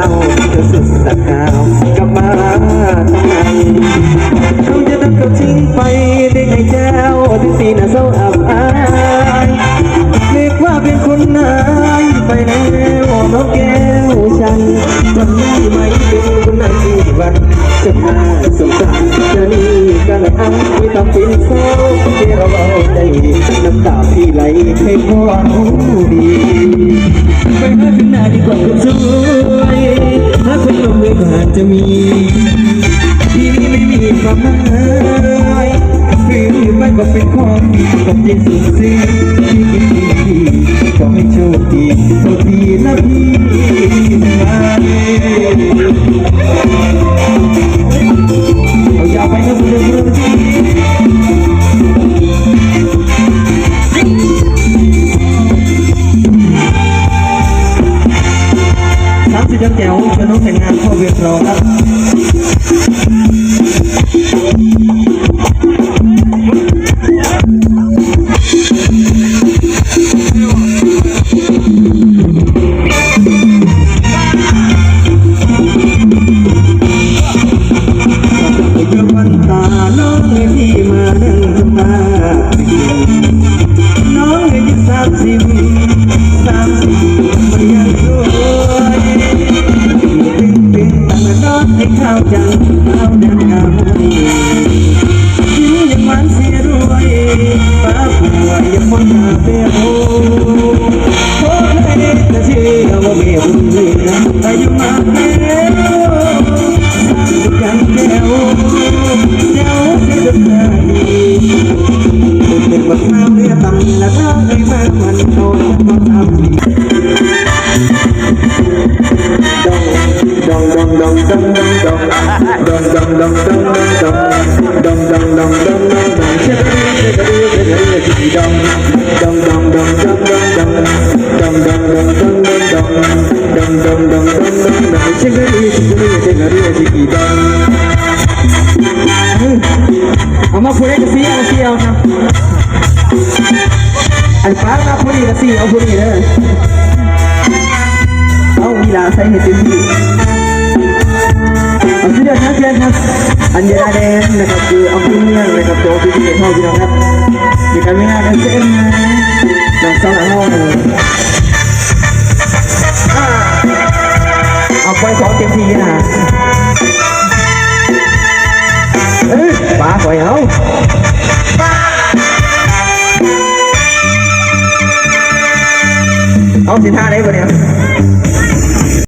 าวเธอสุดสักกาวกลับมาทำไมเขาจะนำกับทิ้งไปได้ไงเจ้าถึงสีหน้าเศร้าอับอายเรียกว่าเป็นคนนายไปแล้วน้องแก้วฉันจำได้ไหมเป็นคนนั้นที่วันจะมาสงสารจะนี่กันอังไม่ต้องเป็นเศร้าที่เราเอาใจดีน้ำตาพี่ไหลให้พ่อรู้ดี ความหมายฝืนอยู่ไปก็เป็นของดีกับเย็นสุดซึ้งที่คิดดีขอให้โชคดีโชคดีนะพี่เอายาไปนะคุณเรื่องที่สามสิบยังแจ๋วจะน้องแต่งงานพ่อเวียนรอครับ เอามาพูดได้กับซี่เอาซี่เอานะอันฟ้ามาพูดดีกับซี่เอาพูดดีเลยเอาวีลาใส่เห็ดเต็มที่ อันเดราแดนนะครับคือเอาพี่เมืองนะครับโจพี่พี่เท่าพี่น้องครับมีการไม่น่ากันเส้นนะน้องสาวหลังห้องเลยอ่าเอาไปสองเต็มที่นะเอ้ยปลาข่อยเอาเอาสิท่าได้ปะเนี่ย